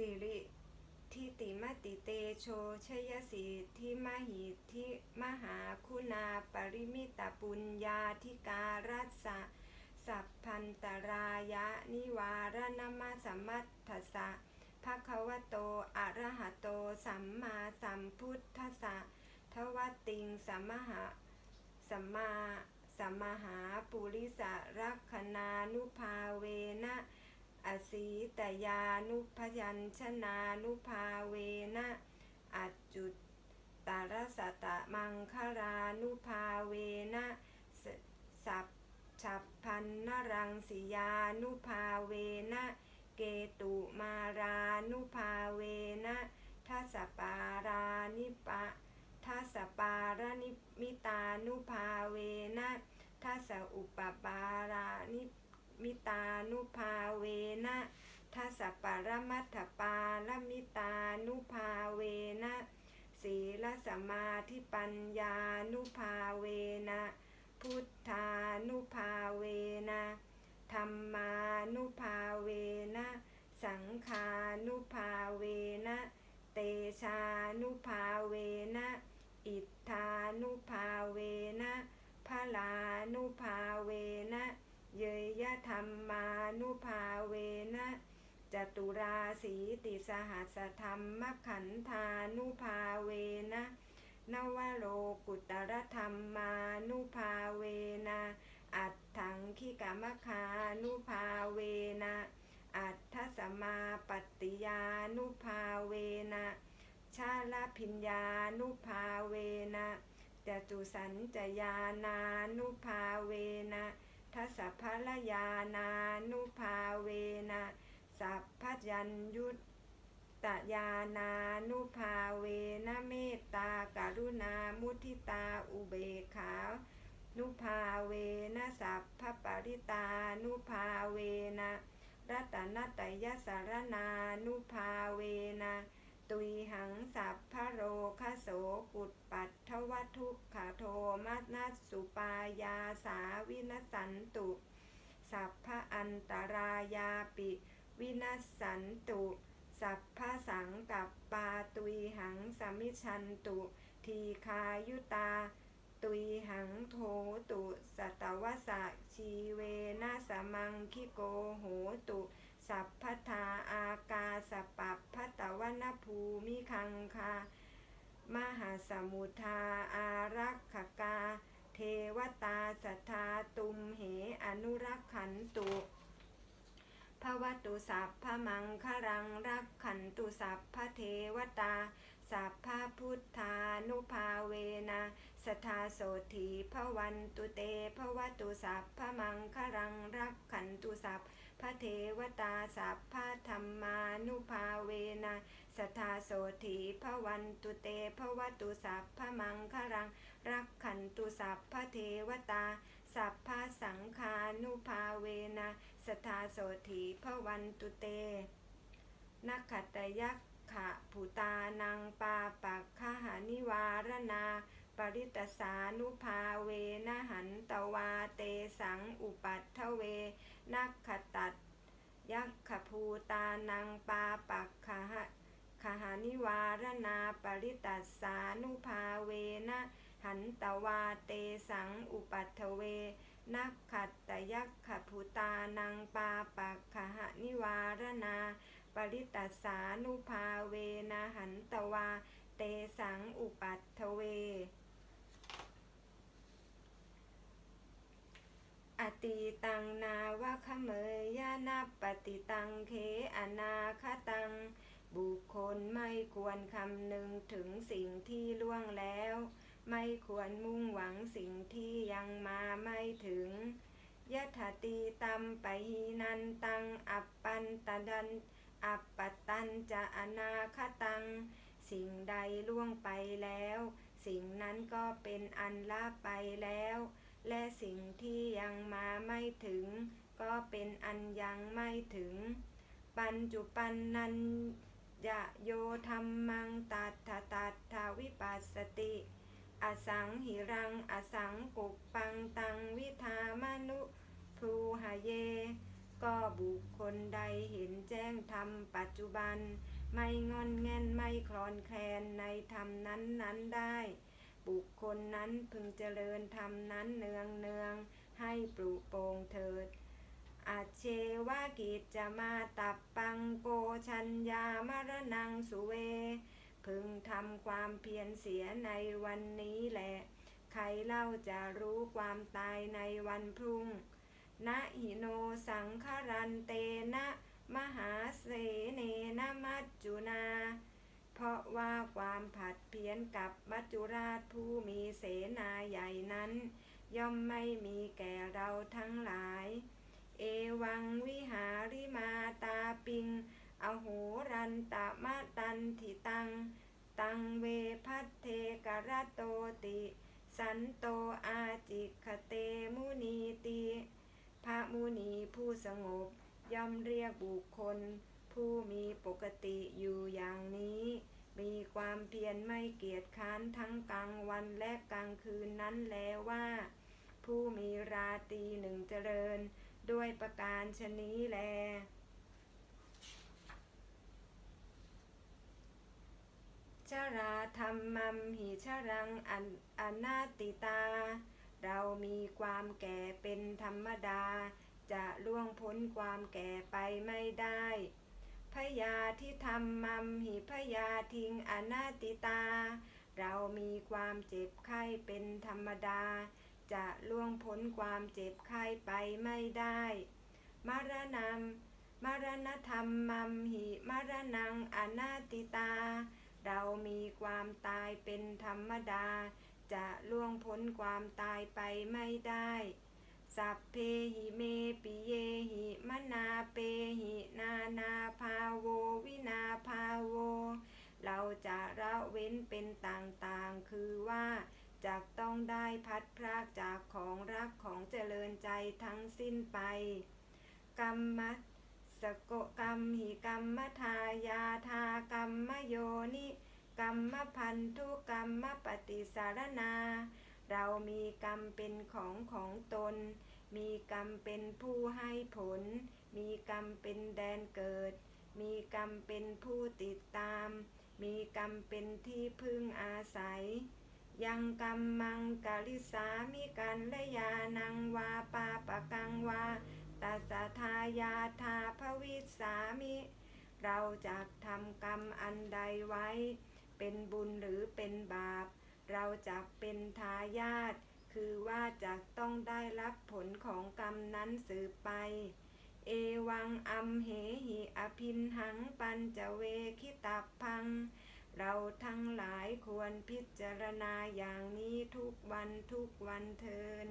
สิริทิติมติเตโชชยสิทธิมหิทธิมหาคุณาปริมิตปุญญาธิการัสสะสัพพันตรายะนิวารณมัสมัตถสสะภะคะวะโตอะระหะโตสัมมาสัมพุทธัสสะทวติงสัมมหาสัมมาสัมมหาปุริสรักขณานุภาเวนะ อสีตยานุพยัญชนานุภาเวนะอัจจุตตารสตะมังครานุภาเวนะสัพฉับพันนรังสิยานุภาเวนะเกตุมารานุภาเวนะทัสปารานิปะทัสปารานิมิตานุภาเวนะทัสอุปปารานิ มิตานุภาเวนะทัสสะปรมัตถปาลมิตานุภาเวนะศีลสมาธิปัญญานุภาเวนะพุทธานุภาเวนะธรรมานุภาเวนะสังขานุภาเวนะเตชานุภาเวนะอิทธานุภาเวนะพลานุภาเวนะเยยยะ ธรรมานุภาเวนะจตุราสีติสหัสธรรมขันธานุภาเวนะนวโลกุตรธรรมานุภาเวนะอัตถังคิกามคานุภาเวนะอัตถสมาปฏิยานุภาเวนะชาลพิญญานุภาเวนะจตุสัญจยานานุภาเวนะ ทัสสะพลยานานุภาเวนะสัพพยัญยุตตยานานุภาเวนะเมตตากรุณามุทิตาอุเบขานุภาเวนะสัพพปริตานุภาเวนะรัตนตยสารนานุภาเวนะตุยหังสัพพโรคโสกุตปัตท วัตทุกขโทมัสนัสสุปายาสาวินสันตุ สัพพะอันตรายาปิ วินสันตุ สัพพะสังกับปาตุยหังสมิชันตุ ทีคายุตา ตุยหังโทตุสัตวสะชีเวนะสมังคิโกโหตุสัพพทาอากาสปัปพะตวนภูมิคังคา มหาสมุทาอารักขกา เทวตาสัทธาตุมเหอนุรักขันตุภวตุสัพพมังครังรักขันตุสัพพเทวตา สัพพพุทธานุภาเวนะสทาโสธีพวันตุเตภวตุสัพพมังครังรักขันตุสัพพ พระเทวตาสัพพธรรมานุภาเวนะสทธาโสธีพระวันตุเตภวตุสัพพมังครัง รักขันตุสัพพเทวตาสัพพสังฆานุภาเวนะสทธาโสธีพระวันตุเตนักขตยักขะผูตานังปาปักขหานิวารณา ปริตสานุภาเวนะหันตวาเตสังอุปัตถเวนักขตัดยักขภูตานังปาปักขหะขหานิวารณาปริตัสสานุภาเวนะหันตวาเตสังอุปัตเว นักขัตตยักขภูตานังปาปักขหานิวารณาปริตัสสานุภาเวนะหันตวาเตสังอุปัตเว อ ติตังนาวะขะเมยยานับปฏิตังเคอนาคตัง บุคคลไม่ควรคำนึงถึงสิ่งที่ล่วงแล้ว ไม่ควรมุ่งหวังสิ่งที่ยังมาไม่ถึงยะถาตีตัมปะหีนันตัง อัปปันตดัน อัปปตันจะอนาคตัง สิ่งใดล่วงไปแล้ว สิ่งนั้นก็เป็นอันละไปแล้ว และสิ่งที่ยังมาไม่ถึง ก็เป็นอันยังไม่ถึง ปัญจุปันนันยะโยธรรมังตัทธตัทธาวิปัสสติ อสังหิรัง อสังกุปปังตังวิธามนุภูหเย ก็บุคคลใดเห็นแจ้งธรรมปัจจุบัน ไม่งอนแงนไม่คลอนแคลนในธรรมนั้นนั้นๆได้ บุคคลนั้นพึงเจริญธรรมนั้นเนืองเนืองให้ปลุโปงเถิดอาเชวากิจจะมาตับปังโกชัญญามรณังสุเว พึงทำความเพียรเสียในวันนี้แหละ ใครเล่าจะรู้ความตายในวันพรุ่ง นะหิโนสังคารันเตนะ มหาเสเนนะมัจจุนา เพราะว่าความผัดเพี้ยนกับมัจจุราชผู้มีเสนาใหญ่นั้น ย่อมไม่มีแก่เราทั้งหลาย เอวังวิหาริมาตาปิง อโหรันตะมะตันทิตัง ตังเวพัทเทกรโตติ สันโตอาจิคเตมุนีติ พระมุนีผู้สงบย่อมเรียกบุคคล ผู้มีปกติอยู่อย่างนี้ มีความเพียรไม่เกียจค้านทั้งกลางวันและกลางคืนนั้นแล้วว่า ผู้มีราตีหนึ่งเจริญ ด้วยประการชนี้แลชราธรรมัมหิชรังอันอนาติตา เรามีความแก่เป็นธรรมดา จะล่วงพ้นความแก่ไปไม่ได้ พยาที่ทำมัมหิพยาทิงอนาติตา เรามีความเจ็บไข้เป็นธรรมดา จะล่วงพ้นความเจ็บไข้ไปไม่ได้ มรณะมรณธรรมมัมหิมรณังอนาติตา เรามีความตายเป็นธรรมดา จะล่วงพ้นความตายไปไม่ได้ สัพเพหิเมปิเย จะละเว้นเป็นต่างๆ คือว่าจะต้องได้พัดพรากจากของรักของเจริญใจทั้งสิ้นไป กรรมะสโกกรรมหิกรรมทายาทากรรมโยนิกรรมพันธุกรรมปฏิสารนา เรามีกรรมเป็นของของตน มีกรรมเป็นผู้ให้ผล มีกรรมเป็นแดนเกิด มีกรรมเป็นผู้ติดตาม มีกรรมเป็นที่พึ่งอาศัย ยังกรรมมังกาลิสามิกันและยานังวาปาปะกังวาตัสะทายาทาภวิสามิ เราจะทำกรรมอันใดไว้ เป็นบุญหรือเป็นบาป เราจะเป็นทายาทคือว่าจะต้องได้รับผลของกรรมนั้นสืบไป เอวังอัมเห อภินหังปัญจเวคิตับพัง เราทั้งหลายควรพิจารณาอย่างนี้ทุกวันทุกวันเทิน